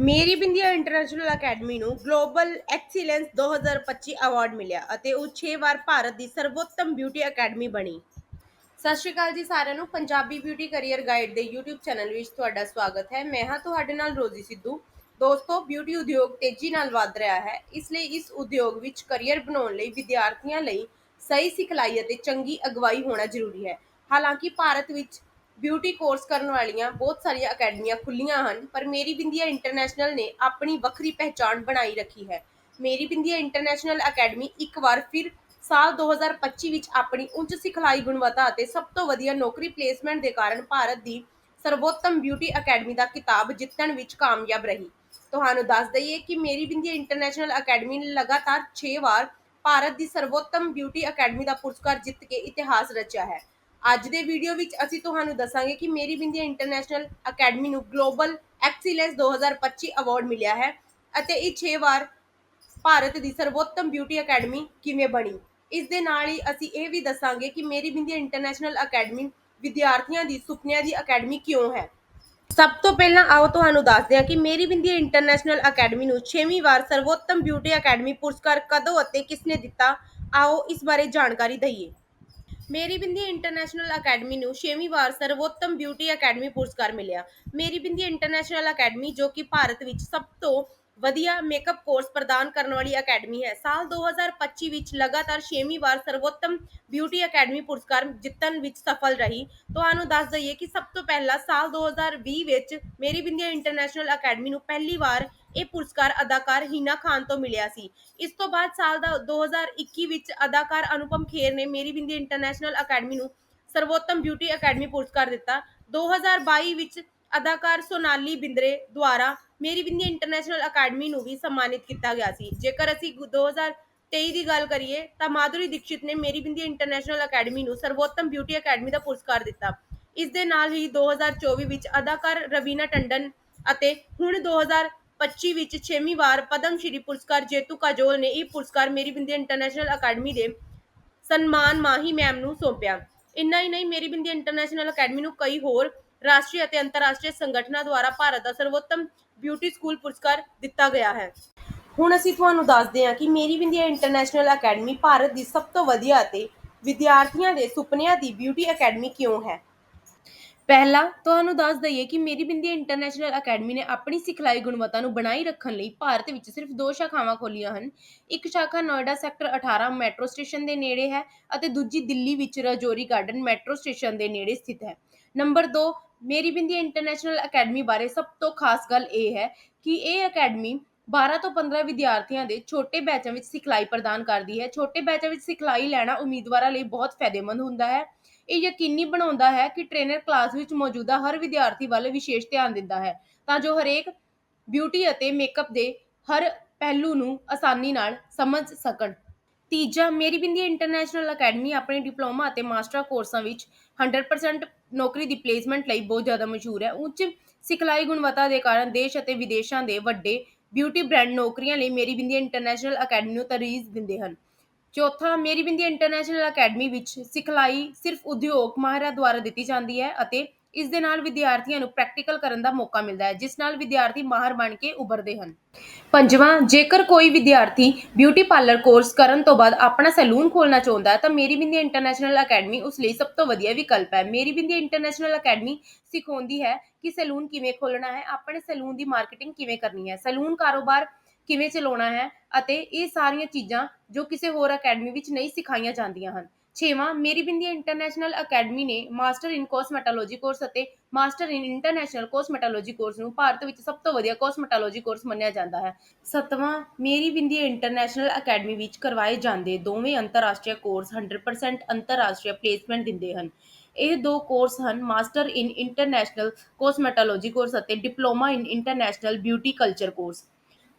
ਮੇਰੀ Bindiya international academy ਨੂੰ global excellence 2025 award ਮਿਲਿਆ ਅਤੇ ਉਹ 6 ਵਾਰ ਭਾਰਤ ਦੀ ਸਰਵੋਤਮ ਬਿਊਟੀ ਅਕੈਡਮੀ ਬਣੀ। ਸਤਿ ਸ਼੍ਰੀ ਅਕਾਲ ਜੀ ਸਾਰਿਆਂ ਨੂੰ। ਪੰਜਾਬੀ ਬਿਊਟੀ ਕੈਰੀਅਰ ਗਾਈਡ ਦੇ YouTube ਚੈਨਲ ਵਿੱਚ ਤੁਹਾਡਾ ਸਵਾਗਤ ਹੈ। ਮੈਂ ਹਾਂ ਤੁਹਾਡੇ ਨਾਲ ਰੋਜ਼ੀ ਸਿੱਧੂ। ਦੋਸਤੋ ਬਿਊਟੀ ਉਦਯੋਗ ਤੇਜ਼ੀ ਨਾਲ ਵੱਧ ਰਿਹਾ ਹੈ। ਇਸ ਲਈ ਇਸ ਉਦਯੋਗ ਵਿੱਚ ਕੈਰੀਅਰ ਬਣਾਉਣ ਲਈ ਵਿਦਿਆਰਥੀਆਂ ਲਈ ਸਹੀ ਸਿਖਲਾਈ ਅਤੇ ਚੰਗੀ ਅਗਵਾਈ ਹੋਣਾ ਜ਼ਰੂਰੀ ਹੈ। ਹਾਲਾਂਕਿ ਭਾਰਤ ਵਿੱਚ ਬਿਊਟੀ ਕੋਰਸ ਕਰਨ ਵਾਲੀਆਂ ਬਹੁਤ ਸਾਰੀਆਂ ਅਕੈਡਮੀਆਂ ਖੁੱਲੀਆਂ ਹਨ, ਪਰ ਮੇਰੀ ਬਿੰਦੀਆ ਇੰਟਰਨੈਸ਼ਨਲ ਨੇ ਆਪਣੀ ਵੱਖਰੀ ਪਹਿਚਾਣ ਬਣਾਈ ਰੱਖੀ ਹੈ। ਮੇਰੀ ਬਿੰਦੀਆ ਇੰਟਰਨੈਸ਼ਨਲ ਅਕੈਡਮੀ ਇੱਕ ਵਾਰ ਫਿਰ ਸਾਲ 2025 ਵਿੱਚ ਆਪਣੀ ਉੱਚ ਸਿਖਲਾਈ ਗੁਣਵੱਤਾ ਅਤੇ ਸਭ ਤੋਂ ਵਧੀਆ ਨੌਕਰੀ ਪਲੇਸਮੈਂਟ ਦੇ ਕਾਰਨ ਭਾਰਤ ਦੀ ਸਰਵੋਤਮ ਬਿਊਟੀ ਅਕੈਡਮੀ ਦਾ ਖਿਤਾਬ ਜਿੱਤਣ ਵਿੱਚ ਕਾਮਯਾਬ ਰਹੀ। ਤੁਹਾਨੂੰ ਦੱਸ ਦਈਏ ਕਿ ਮੇਰੀ ਬਿੰਦੀਆ ਇੰਟਰਨੈਸ਼ਨਲ ਅਕੈਡਮੀ ਨੇ ਲਗਾਤਾਰ 6 ਵਾਰ ਭਾਰਤ ਦੀ ਸਰਵੋਤਮ ਬਿਊਟੀ ਅਕੈਡਮੀ ਦਾ ਪੁਰਸਕਾਰ ਜਿੱਤ ਕੇ ਇਤਿਹਾਸ ਰਚਿਆ ਹੈ। ਅੱਜ ਦੇ ਵੀਡੀਓ ਵਿੱਚ ਅਸੀਂ ਤੁਹਾਨੂੰ ਦੱਸਾਂਗੇ ਕਿ ਮੇਰੀ ਬਿੰਦੀਆ ਇੰਟਰਨੈਸ਼ਨਲ ਅਕੈਡਮੀ ਨੂੰ ਗਲੋਬਲ ਐਕਸੀਲੈਂਸ 2025 ਅਵਾਰਡ ਮਿਲਿਆ ਹੈ ਅਤੇ ਇਹ 6 ਵਾਰ ਭਾਰਤ ਦੀ ਸਰਵੋਤਮ ਬਿਊਟੀ ਅਕੈਡਮੀ ਕਿਵੇਂ ਬਣੀ? ਇਸ ਦੇ ਨਾਲ ਹੀ ਅਸੀਂ ਇਹ ਵੀ ਦੱਸਾਂਗੇ ਕਿ ਮੇਰੀ ਬਿੰਦੀਆ ਇੰਟਰਨੈਸ਼ਨਲ ਅਕੈਡਮੀ ਵਿਦਿਆਰਥੀਆਂ ਦੀ ਸੁਪਨਿਆਂ ਦੀ ਅਕੈਡਮੀ ਕਿਉਂ ਹੈ? ਸਭ ਤੋਂ ਪਹਿਲਾਂ ਆਓ ਤੁਹਾਨੂੰ ਦੱਸਦੇ ਹਾਂ ਕਿ ਮੇਰੀ ਬਿੰਦੀਆ ਇੰਟਰਨੈਸ਼ਨਲ ਅਕੈਡਮੀ ਨੂੰ 6ਵੀਂ ਵਾਰ ਸਰਵੋਤਮ ਬਿਊਟੀ ਅਕੈਡਮੀ ਪੁਰਸਕਾਰ ਕਦੋਂ ਅਤੇ ਕਿਸਨੇ ਦਿੱਤਾ? ਆਓ ਇਸ ਬਾਰੇ ਜਾਣਕਾਰੀ ਦਈਏ। ਮੇਰੀ ਬਿੰਦੀ ਇੰਟਰਨੈਸ਼ਨਲ ਅਕੈਡਮੀ ਨੂੰ ਛੇਵੀਂ ਵਾਰ ਸਰਵੋਤਮ ਬਿਊਟੀ ਅਕੈਡਮੀ ਪੁਰਸਕਾਰ ਮਿਲਿਆ। ਮੇਰੀ ਬਿੰਦੀ ਇੰਟਰਨੈਸ਼ਨਲ ਅਕੈਡਮੀ ਜੋ ਕਿ ਭਾਰਤ ਵਿੱਚ ਸਭ ਤੋਂ ਵਧੀਆ ਮੇਕਅਪ ਕੋਰਸ ਪ੍ਰਦਾਨ ਕਰਨ ਵਾਲੀ ਅਕੈਡਮੀ ਹੈ। ਸਾਲ 2025 ਵਿੱਚ ਲਗਾਤਾਰ 6ਵੀਂ ਵਾਰ ਸਰਵੋਤਮ ਬਿਊਟੀ ਅਕੈਡਮੀ ਪੁਰਸਕਾਰ ਜਿੱਤਣ ਵਿੱਚ ਸਫਲ ਰਹੀ। ਤੁਹਾਨੂੰ ਦੱਸ ਦਈਏ ਕਿ ਸਭ ਤੋਂ ਪਹਿਲਾਂ ਸਾਲ 2020 ਵਿੱਚ ਮੇਰੀ ਬਿੰਦੀਆ ਇੰਟਰਨੈਸ਼ਨਲ ਅਕੈਡਮੀ ਨੂੰ ਪਹਿਲੀ ਵਾਰ ਇਹ ਪੁਰਸਕਾਰ ਅਦਾਕਾਰ ਹੀਨਾ ਖਾਨ ਤੋਂ ਮਿਲਿਆ ਸੀ। ਇਸ ਤੋਂ ਬਾਅਦ ਸਾਲ ਦਾ 2021 ਵਿੱਚ ਅਦਾਕਾਰ ਅਨੁਪਮ ਖੇਰ ਨੇ ਮੇਰੀ ਬਿੰਦੀ ਇੰਟਰਨੈਸ਼ਨਲ ਅਕੈਡਮੀ ਨੂੰ ਸਰਵੋਤਮ ਬਿਊਟੀ ਅਕੈਡਮੀ ਪੁਰਸਕਾਰ ਦਿੱਤਾ। 2022 ਵਿੱਚ ਅਦਾਕਾਰ ਸੋਨਾਲੀ ਬਿੰਦਰੇ ਦੁਆਰਾ ਮੇਰੀ ਬਿੰਦੀ ਇੰਟਰਨੈਸ਼ਨਲ ਅਕੈਡਮੀ ਨੂੰ ਵੀ ਸਨਮਾਨਿਤ ਕੀਤਾ ਗਿਆ ਸੀ। ਜੇਕਰ ਅਸੀਂ 2023 ਦੀ ਗੱਲ ਕਰੀਏ, ਤਾਂ ਮਾਧੁਰੀ ਦੀਕਸ਼ਿਤ ਨੇ ਮੇਰੀ ਬਿੰਦੀ ਇੰਟਰਨੈਸ਼ਨਲ ਅਕੈਡਮੀ ਨੂੰ ਸਰਵੋਤਮ ਬਿਊਟੀ ਅਕੈਡਮੀ ਦਾ ਪੁਰਸਕਾਰ ਦਿੱਤਾ। ਇਸ ਦੇ ਨਾਲ ਹੀ 2024 ਵਿੱਚ ਅਦਾਕਾਰ ਰਵੀਨਾ ਟੰਡਨ ਅਤੇ ਹੁਣ 2025 ਵਿੱਚ 6ਵੀਂ ਵਾਰ ਪਦਮ ਸ਼੍ਰੀ ਪੁਰਸਕਾਰ ਜੇਤੂ ਕਾਜੋਲ ਨੇ ਇਹ ਪੁਰਸਕਾਰ ਮੇਰੀ ਬਿੰਦੀ ਇੰਟਰਨੈਸ਼ਨਲ ਅਕੈਡਮੀ ਦੇ ਸਨਮਾਨ ਮਾਹੀ ਮੈਮ ਨੂੰ ਸੌਂਪਿਆ। ਇੰਨਾ ਹੀ ਨਹੀਂ, ਮੇਰੀ ਬਿੰਦੀ ਇੰਟਰਨੈਸ਼ਨਲ ਅਕੈਡਮੀ ਨੂੰ ਕਈ ਹੋਰ ਰਾਸ਼ਟਰੀ ਅਤੇ ਅੰਤਰਰਾਸ਼ਟਰੀ ਸੰਗਠਨਾਂ ਦੁਆਰਾ ਭਾਰਤ ਦਾ ਸਰਵੋਤਮ ਬਿਊਟੀ ਸਕੂਲ ਪੁਰਸਕਾਰ ਦਿੱਤਾ ਗਿਆ ਹੈ। ਹੁਣ ਅਸੀਂ ਤੁਹਾਨੂੰ ਦੱਸਦੇ ਹਾਂ ਕਿ ਮੇਰੀ ਬਿੰਦੀਆ ਇੰਟਰਨੈਸ਼ਨਲ ਅਕੈਡਮੀ ਭਾਰਤ ਦੀ ਸਭ ਤੋਂ ਵਧੀਆ ਅਤੇ ਵਿਦਿਆਰਥੀਆਂ ਦੇ ਸੁਪਨਿਆਂ ਦੀ ਬਿਊਟੀ ਅਕੈਡਮੀ ਕਿਉਂ ਹੈ? ਪਹਿਲਾ ਤੁਹਾਨੂੰ ਦੱਸ ਦਈਏ ਕਿ ਮੇਰੀ ਬਿੰਦੀਆ ਇੰਟਰਨੈਸ਼ਨਲ ਅਕੈਡਮੀ ਨੇ ਆਪਣੀ ਸਿਖਲਾਈ ਗੁਣਵੱਤਾ ਨੂੰ ਬਣਾਈ ਰੱਖਣ ਲਈ ਭਾਰਤ ਵਿੱਚ ਸਿਰਫ ਦੋ ਸ਼ਾਖਾਵਾਂ ਖੋਲੀਆਂ ਹਨ। ਇੱਕ ਸ਼ਾਖਾ ਨੋਇਡਾ ਸੈਕਟਰ 18 ਮੈਟਰੋ ਸਟੇਸ਼ਨ ਦੇ ਨੇੜੇ ਹੈ ਅਤੇ ਦੂਜੀ ਦਿੱਲੀ ਵਿੱਚ ਰਾਜੌਰੀ ਗਾਰਡਨ ਮੈਟਰੋ ਸਟੇਸ਼ਨ ਦੇ ਨੇੜੇ ਸਥਿਤ ਹੈ। ਨੰਬਰ 2 ਮੇਰੀ ਬਿੰਦੀ ਇੰਟਰਨੈਸ਼ਨਲ ਅਕੈਡਮੀ ਬਾਰੇ ਸਭ ਤੋਂ ਖਾਸ ਗੱਲ ਇਹ ਹੈ ਕਿ ਇਹ ਅਕੈਡਮੀ 12 ਤੋਂ 15 ਵਿਦਿਆਰਥੀਆਂ ਦੇ ਛੋਟੇ ਬੈਚਾਂ ਵਿੱਚ ਸਿਖਲਾਈ ਪ੍ਰਦਾਨ ਕਰਦੀ ਹੈ। ਛੋਟੇ ਬੈਚਾਂ ਵਿੱਚ ਸਿਖਲਾਈ ਲੈਣਾ ਉਮੀਦਵਾਰਾਂ ਲਈ ਬਹੁਤ ਫਾਇਦੇਮੰਦ ਹੁੰਦਾ ਹੈ। ਇਹ ਯਕੀਨੀ ਬਣਾਉਂਦਾ ਹੈ ਕਿ ਟ੍ਰੇਨਰ ਕਲਾਸ ਵਿੱਚ ਮੌਜੂਦਾ ਹਰ ਵਿਦਿਆਰਥੀ ਵੱਲ ਵਿਸ਼ੇਸ਼ ਧਿਆਨ ਦਿੰਦਾ ਹੈ। ਤਾਂ ਜੋ ਹਰੇਕ ਬਿਊਟੀ ਅਤੇ ਮੇਕਅਪ ਦੇ ਹਰ ਪਹਿਲੂ ਨੂੰ ਆਸਾਨੀ ਨਾਲ ਸਮਝ ਸਕਣ। ਤੀਜਾ, ਮੇਰੀ ਬਿੰਦੀਆ ਇੰਟਰਨੈਸ਼ਨਲ ਅਕੈਡਮੀ ਆਪਣੇ ਡਿਪਲੋਮਾ ਅਤੇ ਮਾਸਟਰ ਕੋਰਸਾਂ ਵਿੱਚ 100% ਨੌਕਰੀ ਦੀ ਪਲੇਸਮੈਂਟ ਲਈ ਬਹੁਤ ਜ਼ਿਆਦਾ ਮਸ਼ਹੂਰ ਹੈ। ਉੱਚ ਸਿਖਲਾਈ ਗੁਣਵੱਤਾ ਦੇ ਕਾਰਨ ਦੇਸ਼ ਅਤੇ ਵਿਦੇਸ਼ਾਂ ਦੇ ਵੱਡੇ ਬਿਊਟੀ ਬ੍ਰਾਂਡ ਨੌਕਰੀਆਂ ਲਈ ਮੇਰੀ ਬਿੰਦੀਆ ਇੰਟਰਨੈਸ਼ਨਲ ਅਕੈਡਮੀ ਨੂੰ ਤਰਜੀਹ ਦਿੰਦੇ ਹਨ। ਚੌਥਾ, ਮੇਰੀ ਬਿੰਦੀ ਇੰਟਰਨੈਸ਼ਨਲ ਅਕੈਡਮੀ ਵਿੱਚ ਸਿਖਲਾਈ ਸਿਰਫ ਉਦਯੋਗ ਮਾਹਿਰਾਂ ਦੁਆਰਾ ਦਿੱਤੀ ਜਾਂਦੀ ਹੈ ਅਤੇ ਇਸ ਦੇ ਨਾਲ ਵਿਦਿਆਰਥੀਆਂ ਨੂੰ ਪ੍ਰੈਕਟੀਕਲ ਕਰਨ ਦਾ ਮੌਕਾ ਮਿਲਦਾ ਹੈ, ਜਿਸ ਨਾਲ ਵਿਦਿਆਰਥੀ ਮਾਹਰ ਬਣ ਕੇ ਉੱਭਰਦੇ ਹਨ। ਪੰਜਵਾਂ, ਜੇਕਰ ਕੋਈ ਵਿਦਿਆਰਥੀ ਬਿਊਟੀ ਪਾਰਲਰ ਕੋਰਸ ਕਰਨ ਤੋਂ ਬਾਅਦ ਆਪਣਾ ਸੈਲੂਨ ਖੋਲਣਾ ਚਾਹੁੰਦਾ ਹੈ, ਤਾਂ ਮੇਰੀ ਬਿੰਦੀ ਇੰਟਰਨੈਸ਼ਨਲ ਅਕੈਡਮੀ ਉਸ ਲਈ ਸਭ ਤੋਂ ਵਧੀਆ ਵਿਕਲਪ ਹੈ। ਮੇਰੀ ਬਿੰਦੀ ਇੰਟਰਨੈਸ਼ਨਲ ਅਕੈਡਮੀ ਸਿਖਾਉਂਦੀ ਹੈ ਕਿ ਸੈਲੂਨ ਕਿਵੇਂ ਖੋਲਣਾ ਹੈ, ਆਪਣੇ ਸੈਲੂਨ ਦੀ ਮਾਰਕੀਟਿੰਗ ਕਿਵੇਂ ਕਰਨੀ ਹੈ ਸੈਲੂਨ ਕਾਰੋਬਾਰ ਕਿਵੇਂ ਚਲਾਉਣਾ ਹੈ ਅਤੇ ਇਹ ਸਾਰੀਆਂ ਚੀਜ਼ਾਂ ਜੋ ਕਿਸੇ ਹੋਰ ਅਕੈਡਮੀ ਵਿੱਚ ਨਹੀਂ ਸਿਖਾਈਆਂ ਜਾਂਦੀਆਂ ਹਨ। ਛੇਵਾਂ, ਮੇਰੀ ਬਿੰਦੀ ਇੰਟਰਨੈਸ਼ਨਲ ਅਕੈਡਮੀ ਨੇ ਮਾਸਟਰ ਇਨ ਕੋਸਮੈਟੋਲੋਜੀ ਕੋਰਸ ਅਤੇ master in international cosmetology course ਨੂੰ ਭਾਰਤ ਵਿੱਚ ਸਭ ਤੋਂ ਵਧੀਆ ਕੋਸਮੈਟੋਲੋਜੀ ਕੋਰਸ ਮੰਨਿਆ ਜਾਂਦਾ ਹੈ। ਸੱਤਵਾਂ, ਮੇਰੀ ਬਿੰਦੀ ਇੰਟਰਨੈਸ਼ਨਲ ਅਕੈਡਮੀ ਵਿੱਚ ਕਰਵਾਏ ਜਾਂਦੇ ਦੋਵੇਂ ਅੰਤਰਰਾਸ਼ਟਰੀ ਕੋਰਸ 100% ਅੰਤਰਰਾਸ਼ਟਰੀ ਪਲੇਸਮੈਂਟ ਦਿੰਦੇ ਹਨ। ਇਹ ਦੋ ਕੋਰਸ ਹਨ master in international cosmetology course ਅਤੇ diploma in international beauty culture course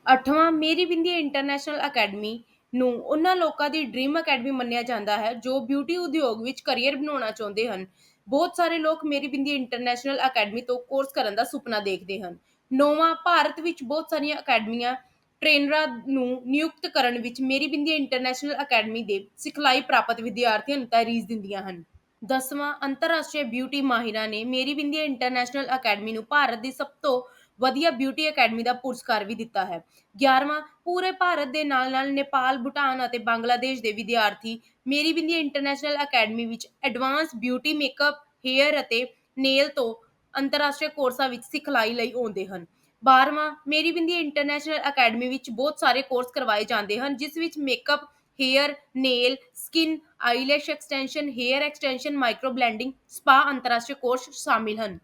ਅੱਠਵਾਂ, Meri Bindi international academy ਨੂੰ ਉਹਨਾਂ ਲੋਕਾਂ ਦੀ ਡ੍ਰੀਮ ਅਕੈਡਮੀ ਮੰਨਿਆ ਜਾਂਦਾ ਹੈ, ਜੋ ਬਿਊਟੀ ਉਦਯੋਗ ਵਿੱਚ ਕੈਰੀਅਰ ਬਣਾਉਣਾ ਚਾਹੁੰਦੇ ਹਨ। ਬਹੁਤ ਸਾਰੇ ਲੋਕ ਮੇਰੀ ਬਿੰਦੀ ਇੰਟਰਨੈਸ਼ਨਲ ਅਕੈਡਮੀ ਤੋਂ ਕੋਰਸ ਕਰਨ ਦਾ ਸੁਪਨਾ ਦੇਖਦੇ ਹਨ। ਨੌਵਾਂ, ਭਾਰਤ ਵਿੱਚ ਬਹੁਤ ਸਾਰੀਆਂ ਅਕੈਡਮੀਆਂ ਟ੍ਰੇਨਰਾਂ ਨੂੰ ਨਿਯੁਕਤ ਕਰਨ ਵਿੱਚ ਮੇਰੀ ਬਿੰਦੀ ਇੰਟਰਨੈਸ਼ਨਲ ਅਕੈਡਮੀ ਦੇ ਸਿਖਲਾਈ ਪ੍ਰਾਪਤ ਵਿਦਿਆਰਥੀਆਂ ਨੂੰ ਤਰਜੀਹ ਦਿੰਦੀਆਂ ਹਨ। ਦਸਵਾਂ, ਅੰਤਰਰਾਸ਼ਟਰੀ ਬਿਊਟੀ ਮਾਹਿਰਾਂ ਨੇ ਮੇਰੀ ਬਿੰਦੀ ਇੰਟਰਨੈਸ਼ਨਲ ਅਕੈਡਮੀ ਨੂੰ ਭਾਰਤ ਦੀ ਸਭ ਤੋਂ ਵਧੀਆ ਬਿਊਟੀ ਅਕੈਡਮੀ ਦਾ ਪੁਰਸਕਾਰ ਵੀ ਦਿੱਤਾ ਹੈ। 11ਵਾਂ ਪੂਰੇ ਭਾਰਤ ਦੇ ਨਾਲ-ਨਾਲ ਨੇਪਾਲ, ਭੂਟਾਨ ਅਤੇ ਬੰਗਲਾਦੇਸ਼ ਦੇ ਵਿਦਿਆਰਥੀ, ਮੇਰੀ ਬਿੰਦੀ ਇੰਟਰਨੈਸ਼ਨਲ ਅਕੈਡਮੀ ਵਿੱਚ ਐਡਵਾਂਸ ਬਿਊਟੀ ਮੇਕਅਪ ਹੇਅਰ ਅਤੇ ਨੇਲ ਤੋਂ ਅੰਤਰਰਾਸ਼ਟਰੀ ਕੋਰਸਾਂ ਵਿੱਚ ਸਿਖਲਾਈ ਲਈ ਆਉਂਦੇ ਹਨ। 12ਵਾਂ ਮੇਰੀ ਬਿੰਦੀ ਇੰਟਰਨੈਸ਼ਨਲ ਅਕੈਡਮੀ ਵਿੱਚ ਬਹੁਤ ਸਾਰੇ ਕੋਰਸ ਕਰਵਾਏ ਜਾਂਦੇ ਹਨ, ਜਿਸ ਵਿੱਚ makeup hair nail skin eyelash extension hair extension micro blending spa ਅੰਤਰਰਾਸ਼ਟਰੀ ਕੋਰਸ ਸ਼ਾਮਿਲ ਹਨ।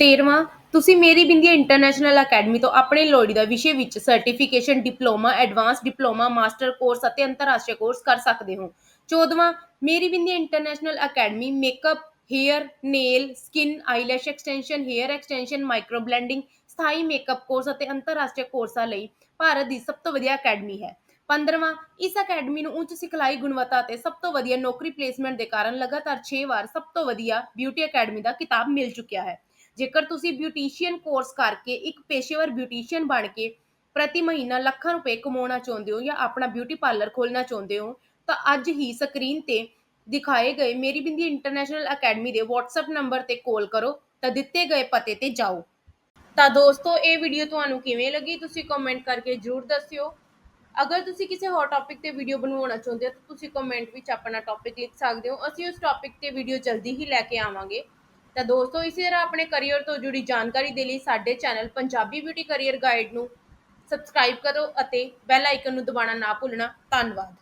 13ਵਾਂ ਤੁਸੀਂ ਮੇਰੀ ਬਿੰਦੀ ਇੰਟਰਨੈਸ਼ਨਲ ਅਕੈਡਮੀ ਤੋਂ ਆਪਣੇ ਲੋੜੀਂਦਾ ਵਿਸ਼ੇ ਵਿੱਚ certification diploma advance diploma master course ਅਤੇ ਅੰਤਰਰਾਸ਼ਟਰੀ ਕੋਰਸ ਕਰ ਸਕਦੇ ਹੋ। 14ਵਾਂ Meri Bindi international academy makeup hair nail skin eyelash extension hair extension micro blending ਸਥਾਈ ਮੇਕਅਪ ਕੋਰਸ ਅਤੇ ਅੰਤਰਰਾਸ਼ਟਰੀ ਕੋਰਸਾਂ ਲਈ ਭਾਰਤ ਦੀ ਸਭ ਤੋਂ ਵਧੀਆ ਅਕੈਡਮੀ ਹੈ। 15ਵਾਂ ਇਸ ਅਕੈਡਮੀ ਨੂੰ ਉੱਚ ਸਿਖਲਾਈ ਗੁਣਵੱਤਾ ਅਤੇ ਸਭ ਤੋਂ ਵਧੀਆ ਨੌਕਰੀ ਪਲੇਸਮੈਂਟ ਦੇ ਕਾਰਨ ਲਗਾਤਾਰ 6 ਵਾਰ ਸਭ ਤੋਂ ਵਧੀਆ ਬਿਊਟੀ ਅਕੈਡਮੀ ਦਾ ਖਿਤਾਬ ਮਿਲ ਚੁੱਕਿਆ ਹੈ। ਜੇਕਰ ਤੁਸੀਂ ਬਿਊਟੀਸ਼ੀਅਨ ਕੋਰਸ ਕਰਕੇ ਇੱਕ ਪੇਸ਼ੇਵਰ ਬਿਊਟੀਸ਼ੀਅਨ ਬਣ ਕੇ ਪ੍ਰਤੀ ਮਹੀਨਾ ਲੱਖਾਂ ਰੁਪਏ ਕਮਾਉਣਾ ਚਾਹੁੰਦੇ ਹੋ ਜਾਂ ਆਪਣਾ ਬਿਊਟੀ ਪਾਰਲਰ ਖੋਲ੍ਹਣਾ ਚਾਹੁੰਦੇ ਹੋ, ਤਾਂ ਅੱਜ ਹੀ ਸਕਰੀਨ ਤੇ ਦਿਖਾਏ ਗਏ ਮੇਰੀ ਬਿੰਦੀ ਇੰਟਰਨੈਸ਼ਨਲ ਅਕੈਡਮੀ ਦੇ WhatsApp ਨੰਬਰ ਤੇ ਕਾਲ ਕਰੋ, ਤਾਂ ਦਿੱਤੇ ਗਏ ਪਤੇ ਤੇ ਜਾਓ। ਤਾਂ ਦੋਸਤੋ, ਇਹ ਵੀਡੀਓ ਤੁਹਾਨੂੰ ਕਿਵੇਂ ਲੱਗੀ ਤੁਸੀਂ ਕਮੈਂਟ ਕਰਕੇ ਜਰੂਰ ਦੱਸਿਓ। ਅਗਰ ਤੁਸੀਂ ਕਿਸੇ ਹੋਰ ਟੌਪਿਕ ਤੇ ਵੀਡੀਓ ਬਣਵਾਉਣਾ ਚਾਹੁੰਦੇ ਹੋ, ਤਾਂ ਤੁਸੀਂ ਕਮੈਂਟ ਵਿੱਚ ਆਪਣਾ ਟੌਪਿਕ ਲਿਖ ਸਕਦੇ ਹੋ। ਅਸੀਂ ਉਸ ਟੌਪਿਕ ਤੇ ਵੀਡੀਓ ਜਲਦੀ ਹੀ ਲੈ ਕੇ ਆਵਾਂਗੇ। ਤਾਂ ਦੋਸਤੋ, ਇਸੇ ਤਰ੍ਹਾਂ ਆਪਣੇ ਕੈਰੀਅਰ ਤੋਂ ਜੁੜੀ ਜਾਣਕਾਰੀ ਦੇ ਲਈ ਸਾਡੇ channel Punjabi beauty career guide ਨੂੰ ਸਬਸਕ੍ਰਾਈਬ ਕਰੋ ਅਤੇ ਬੈਲ ਆਈਕਨ ਨੂੰ ਦਬਾਉਣਾ ਨਾ ਭੁੱਲਣਾ। ਧੰਨਵਾਦ।